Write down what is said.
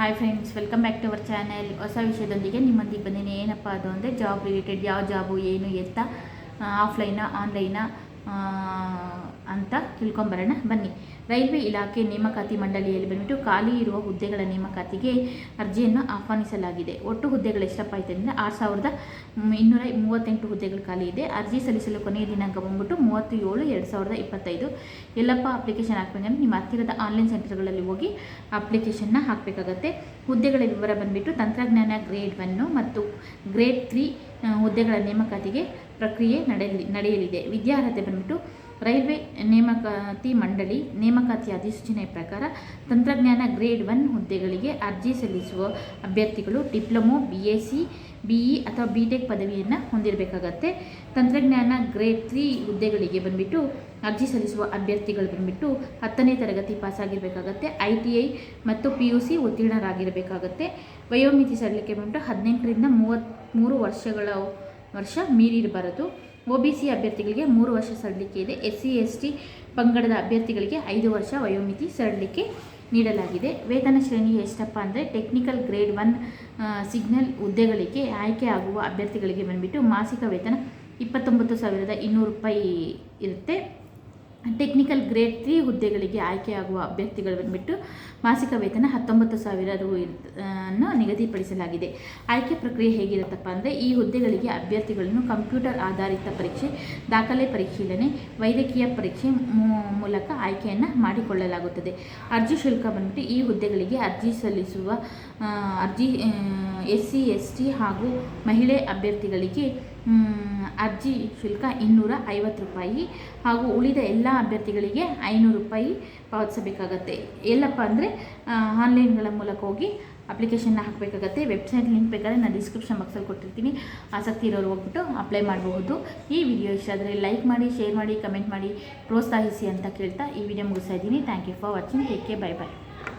Hi friends welcome back to our channel ಹೊಸ ವಿಷಯದೊಂದಿಗೆ ನಿಮ್ಮೊಂದಿಗೆ ಬಂದಿನಿ. ಏನಪ್ಪ ಅದು ಅಂದರೆ ಜಾಬ್ ರಿಲೇಟೆಡ್ ಯಾವ ಜಾಬು ಏನು, ಎತ್ತ ಆಫ್ಲೈನಾ ಆನ್ಲೈನಾ ಅಂತ ತಿಳ್ಕೊಂಬರೋಣ. ಬನ್ನಿ. ರೈಲ್ವೆ ಇಲಾಖೆ ನೇಮಕಾತಿ ಮಂಡಳಿಯಲ್ಲಿ ಬಂದ್ಬಿಟ್ಟು ಖಾಲಿ ಇರುವ ಹುದ್ದೆಗಳ ನೇಮಕಾತಿಗೆ ಅರ್ಜಿಯನ್ನು ಆಹ್ವಾನಿಸಲಾಗಿದೆ. ಒಟ್ಟು ಹುದ್ದೆಗಳು ಎಷ್ಟಪ್ಪ ಆಯಿತು ಅಂದರೆ ಆರು ಸಾವಿರದ ಇನ್ನೂರ ಮೂವತ್ತೆಂಟು ಹುದ್ದೆಗಳು ಖಾಲಿ ಇದೆ. ಅರ್ಜಿ ಸಲ್ಲಿಸಲು ಕೊನೆಯ ದಿನಾಂಕ ಬಂದ್ಬಿಟ್ಟು ಮೂವತ್ತು ಏಳು ಎರಡು ಸಾವಿರದ ಇಪ್ಪತ್ತೈದು. ಎಲ್ಲಪ್ಪ ಅಪ್ಲಿಕೇಶನ್ ಹಾಕ್ಬೇಕಂದ್ರೆ ನಿಮ್ಮ ಹತ್ತಿರದ ಆನ್ಲೈನ್ ಸೆಂಟರ್ಗಳಲ್ಲಿ ಹೋಗಿ ಅಪ್ಲಿಕೇಶನ್ನ ಹಾಕಬೇಕಾಗತ್ತೆ. ಹುದ್ದೆಗಳ ವಿವರ ಬಂದುಬಿಟ್ಟು ತಂತ್ರಜ್ಞಾನ ಗ್ರೇಡ್ ಒನ್ನು ಮತ್ತು ಗ್ರೇಡ್ ತ್ರೀ ಹುದ್ದೆಗಳ ನೇಮಕಾತಿಗೆ ಪ್ರಕ್ರಿಯೆ ನಡೆಯಲಿ ನಡೆಯಲಿದೆ. ವಿದ್ಯಾರ್ಹತೆ ಬಂದ್ಬಿಟ್ಟು ರೈಲ್ವೆ ನೇಮಕಾತಿ ಮಂಡಳಿ ನೇಮಕಾತಿ ಅಧಿಸೂಚನೆ ಪ್ರಕಾರ ತಂತ್ರಜ್ಞಾನ ಗ್ರೇಡ್ ಒನ್ ಹುದ್ದೆಗಳಿಗೆ ಅರ್ಜಿ ಸಲ್ಲಿಸುವ ಅಭ್ಯರ್ಥಿಗಳು diploma B S C B ಅಥವಾ ಬಿ ಟೆಕ್ ಪದವಿಯನ್ನು ಹೊಂದಿರಬೇಕಾಗತ್ತೆ. ತಂತ್ರಜ್ಞಾನ ಗ್ರೇಡ್ ತ್ರೀ ಹುದ್ದೆಗಳಿಗೆ ಬಂದುಬಿಟ್ಟು ಅರ್ಜಿ ಸಲ್ಲಿಸುವ ಅಭ್ಯರ್ಥಿಗಳು ಬಂದುಬಿಟ್ಟು ಹತ್ತನೇ ತರಗತಿ ಪಾಸಾಗಿರಬೇಕಾಗತ್ತೆ. ಐ ಟಿ ಐ ಮತ್ತು ಪಿ ಯು ಸಿ ಉತ್ತೀರ್ಣರಾಗಿರಬೇಕಾಗತ್ತೆ. ವಯೋಮಿತಿ ಸಡಲಿಕೆ ಬಂದ್ಬಿಟ್ಟು ಹದಿನೆಂಟರಿಂದ ಮೂವತ್ತ್ಮೂರು ವರ್ಷಗಳ ವರ್ಷ ಮೀರಿರಬಾರದು ಒ ಬಿ ಸಿ ಅಭ್ಯರ್ಥಿಗಳಿಗೆ ಮೂರು ವರ್ಷ ಸಡಲಿಕೆ ಇದೆ. ಎಸ್ ಸಿ ಎಸ್ ಟಿ ಪಂಗಡದ ಅಭ್ಯರ್ಥಿಗಳಿಗೆ ಐದು ವರ್ಷ ವಯೋಮಿತಿ ಸಡಲಿಕೆ ನೀಡಲಾಗಿದೆ. ವೇತನ ಶ್ರೇಣಿ ಎಷ್ಟಪ್ಪ ಅಂದರೆ ಟೆಕ್ನಿಕಲ್ ಗ್ರೇಡ್ ಒನ್ ಸಿಗ್ನಲ್ ಹುದ್ದೆಗಳಿಗೆ ಆಯ್ಕೆ ಆಗುವ ಅಭ್ಯರ್ಥಿಗಳಿಗೆ ಬಂದುಬಿಟ್ಟು ಮಾಸಿಕ ವೇತನ ಇಪ್ಪತ್ತೊಂಬತ್ತು ಸಾವಿರದ ಇನ್ನೂರು ರೂಪಾಯಿ ಇರುತ್ತೆ. ಟೆಕ್ನಿಕಲ್ ಗ್ರೇಡ್ ತ್ರೀ ಹುದ್ದೆಗಳಿಗೆ ಆಯ್ಕೆಯಾಗುವ ಅಭ್ಯರ್ಥಿಗಳು ಬಂದುಬಿಟ್ಟು ಮಾಸಿಕ ವೇತನ ಹತ್ತೊಂಬತ್ತು ಸಾವಿರ ರು ಅನ್ನು ನಿಗದಿಪಡಿಸಲಾಗಿದೆ. ಆಯ್ಕೆ ಪ್ರಕ್ರಿಯೆ ಹೇಗಿರುತ್ತಪ್ಪ ಅಂದರೆ ಈ ಹುದ್ದೆಗಳಿಗೆ ಅಭ್ಯರ್ಥಿಗಳನ್ನು ಕಂಪ್ಯೂಟರ್ ಆಧಾರಿತ ಪರೀಕ್ಷೆ, ದಾಖಲೆ ಪರಿಶೀಲನೆ, ವೈದ್ಯಕೀಯ ಪರೀಕ್ಷೆ ಮೂಲಕ ಆಯ್ಕೆಯನ್ನು ಮಾಡಿಕೊಳ್ಳಲಾಗುತ್ತದೆ. ಅರ್ಜಿ ಶುಲ್ಕ ಬಂದ್ಬಿಟ್ಟು ಈ ಹುದ್ದೆಗಳಿಗೆ ಅರ್ಜಿ ಸಲ್ಲಿಸುವ ಅರ್ಜಿ ಎಸ್ ಸಿ ಎಸ್ ಟಿ ಹಾಗೂ ಮಹಿಳೆ ಅಭ್ಯರ್ಥಿಗಳಿಗೆ ಅರ್ಜಿ ಶುಲ್ಕ ಇನ್ನೂರ ಐವತ್ತು ರೂಪಾಯಿ ಹಾಗೂ ಉಳಿದ ಎಲ್ಲ ಅಭ್ಯರ್ಥಿಗಳಿಗೆ ಐನೂರು ರೂಪಾಯಿ ಪಾವತಿಸಬೇಕಾಗತ್ತೆ. ಎಲ್ಲಪ್ಪ ಅಂದರೆ ಆನ್ಲೈನ್ಗಳ ಮೂಲಕ ಹೋಗಿ ಅಪ್ಲಿಕೇಶನ್ನ ಹಾಕಬೇಕಾಗತ್ತೆ. ವೆಬ್ಸೈಟ್ ಲಿಂಕ್ ಬೇಕಾದರೆ ನಾನು ಡಿಸ್ಕ್ರಿಪ್ಷನ್ ಬಾಕ್ಸಲ್ಲಿ ಕೊಟ್ಟಿರ್ತೀನಿ. ಆಸಕ್ತಿ ಇರೋರು ಹೋಗ್ಬಿಟ್ಟು ಅಪ್ಲೈ ಮಾಡಬಹುದು. ಈ ವಿಡಿಯೋ ಇಷ್ಟ ಆದರೆ ಲೈಕ್ ಮಾಡಿ ಶೇರ್ ಮಾಡಿ ಕಮೆಂಟ್ ಮಾಡಿ, ಪ್ರೋತ್ಸಾಹಿಸಿ ಅಂತ ಕೇಳ್ತಾ ಈ ವಿಡಿಯೋ ಮುಗಿಸ್ತಾ ಇದ್ದೀನಿ. Thank you for watching take care bye bye